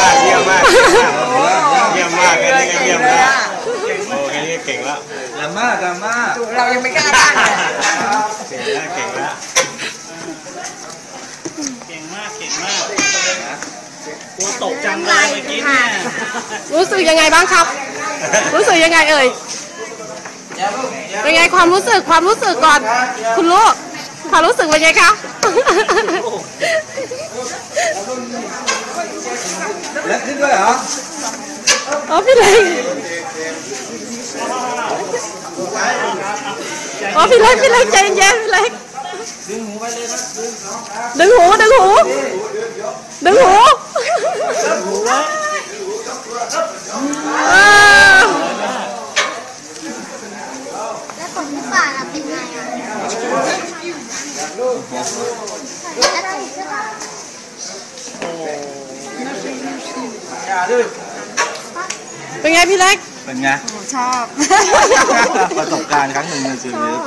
แค่นี้ก็เยี่ยมแล้วโอ้แค่นี้ก็เก่งแล้วดราม่าดราม่าเรายังไม่กล้าตั้งเลยเก่งแล้วเก่งแล้วเก่งมากเก่งมากตัวตกจังเลยเมื่อกี้เนี่ยรู้สึกยังไงบ้างครับ รู้สึกยังไงเอ่ยเป็นไงความรู้สึกความรู้สึกก่อน คุณลูกความรู้สึกเป็นไงคะ แล้วขึ้นด้วยเหรอ อ๋อพี่เล็กอ๋อพี่เล็กพี่เล็กใจเย็นๆพี่เล็กดึงหูดึงหูดึงหูเออ แล้วของที่ป่าล่ะเป็นไงอ่ะแล้วของที่ป่า เป็นไงพี่เล็ก เป็นไง ชอบ ประสบการณ์ครั้งหนึ่งในชีวิต